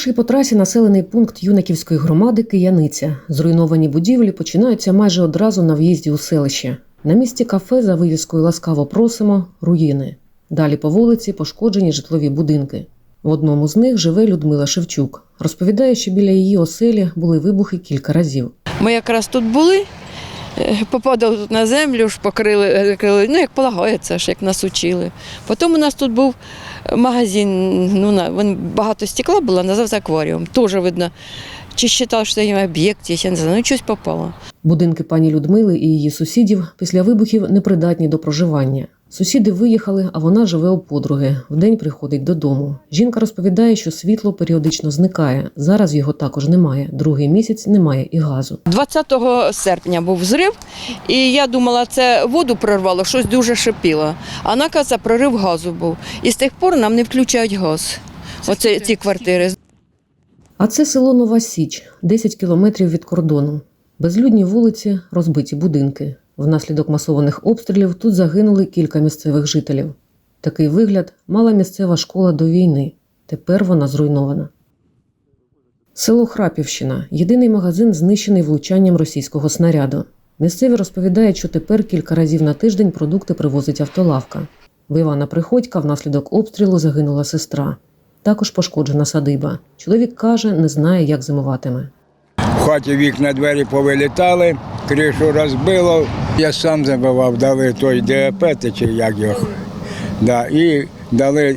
Перший по трасі населений пункт юнаківської громади Кияниця. Зруйновані будівлі починаються майже одразу на в'їзді у селище. На місці кафе за вивіскою ласкаво просимо руїни. Далі по вулиці пошкоджені житлові будинки. В одному з них живе Людмила Шевчук. Розповідає, що біля її оселі були вибухи кілька разів. Ми якраз тут були, е, попадали тут на землю, ж покрили, закрили, ну як полагається, ж як нас учили. Потім у нас тут був магазин, ну на він багато стекла було, називався акваріум. Теж видно, чи вважав, що це об'єкт, я не знаю, ну щось попало. Будинки пані Людмили і її сусідів після вибухів непридатні до проживання. Сусіди виїхали, а вона живе у подруги. Вдень приходить додому. Жінка розповідає, що світло періодично зникає. Зараз його також немає. Другий місяць немає і газу. 20 серпня був взрив, і я думала, це воду прорвало, щось дуже шипіло. А наказа прорив газу був. І з тих пор нам не включають газ. Оце ці квартири. А це село Нова Січ, 10 кілометрів від кордону. Безлюдні вулиці, розбиті будинки. Внаслідок масованих обстрілів тут загинули кілька місцевих жителів. Такий вигляд мала місцева школа до війни. Тепер вона зруйнована. Село Храпівщина єдиний магазин, знищений влучанням російського снаряду. Місцеві розповідають, що тепер кілька разів на тиждень продукти привозить автолавка. В Івана Приходька внаслідок обстрілу загинула сестра. Також пошкоджена садиба. Чоловік каже, не знає, як зимуватиме. В хаті вікна двері повилітали, кришу розбило. Я сам забивав, дали той ДАП, чи як його. Да, і дали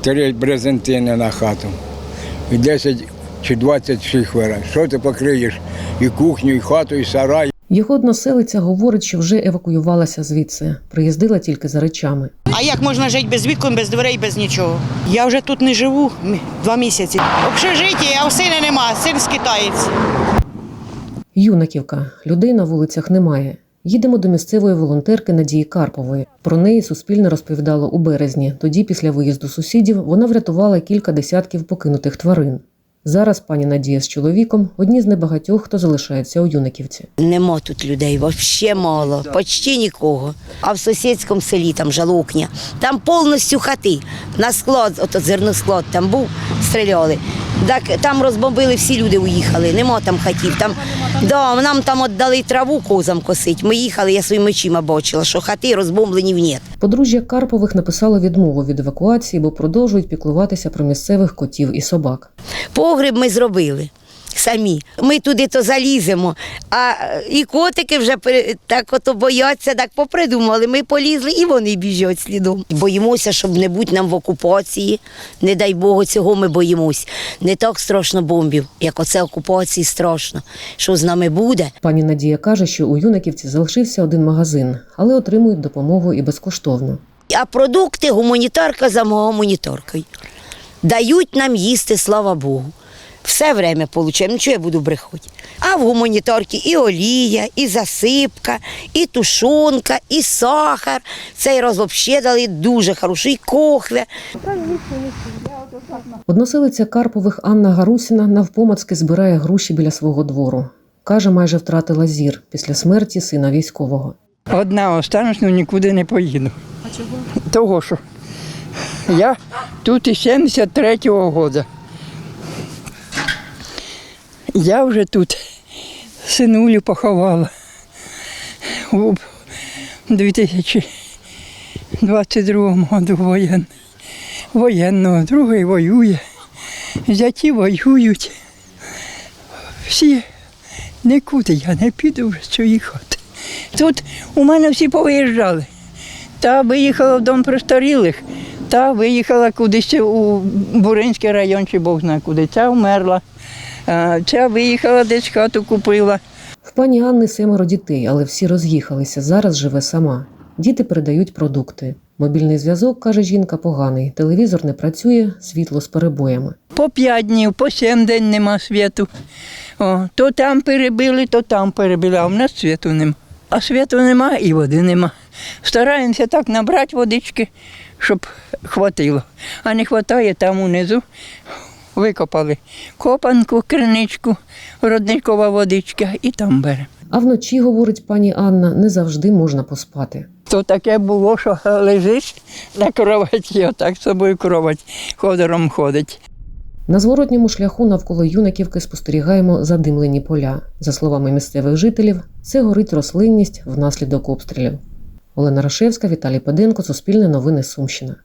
три брезентини на хату. І 10 чи 20 шихвера. Що ти покриєш? І кухню, і хату, і сарай. Його односелиця говорить, що вже евакуювалася звідси, приїздила тільки за речами. А як можна жити без вікон, без дверей, без нічого? Я вже тут не живу два місяці. Общежиття, а у сина нема, син скитається. Юнаківка. Людей на вулицях немає. Їдемо до місцевої волонтерки Надії Карпової. Про неї Суспільне розповідало у березні. Тоді, після виїзду сусідів, вона врятувала кілька десятків покинутих тварин. Зараз пані Надія з чоловіком одні з небагатьох, хто залишається у Юнаківці. Нема тут людей, взагалі мало, почти нікого. А в сусідському селі, там Жалукня, там повністю хати. На склад, ото зерносклад там був, стріляли. Так, там розбомбили, всі люди уїхали, нема там хатів. Там, да, нам там віддали траву козам косить. Ми їхали, я своїми очима бачила, що хати розбомблені в нет. Подружжя Карпових написало відмову від евакуації, бо продовжують піклуватися про місцевих котів і собак. Погріб ми зробили. Самі. Ми туди то заліземо. А і котики вже так ото бояться, так попридумали. Ми полізли і вони біжать слідом. Боїмося, щоб не бути нам в окупації. Не дай Богу, цього ми боїмось. Не так страшно бомбів, як оце окупації страшно. Що з нами буде? Пані Надія каже, що у Юнаківці залишився один магазин, але отримують допомогу і безкоштовно. А продукти гуманітарка за гуманітаркою. Дають нам їсти, слава Богу. Все время получаємо, нічого я буду брехати. А в гуманітарці і олія, і засипка, і тушонка, і сахар. Цей раз взагалі дали дуже хороший кохве. Односелиця Карпових Анна Гарусіна навпомацки збирає груші біля свого двору. Каже, майже втратила зір після смерті сина військового. Одна останусь, ну нікуди не поїду. А чого? Того що я тут із 73-го року. Я вже тут синулю поховала у 2022 году воєнний. Воєнного, другий воює, зяті воюють. Всі нікуди я не піду з цієї хати. Тут у мене всі повиїжджали. Та виїхала в дом престарілих, та виїхала кудись у Буринський район, чи Бог знає куди. Ця вмерла, а, ця виїхала, десь хату купила. В пані Анни семеро дітей, але всі роз'їхалися. Зараз живе сама. Діти передають продукти. Мобільний зв'язок, каже жінка, поганий. Телевізор не працює, світло з перебоями. По п'ять днів, по сім день нема світу. О, то там перебили, то там перебили, а в нас світу нема. А світу нема і води нема. Стараємося так набрати водички, щоб хватило. А не вистачає там унизу. Викопали копанку, криничку, родникова водичка і там беремо. А вночі, говорить пані Анна, не завжди можна поспати. То таке було, що лежиш на кроваті, отак з собою кровать ходором ходить. На зворотньому шляху навколо Юнаківки спостерігаємо задимлені поля. За словами місцевих жителів, це горить рослинність внаслідок обстрілів. Олена Рашевська, Віталій Паденко, Суспільне новини Сумщина.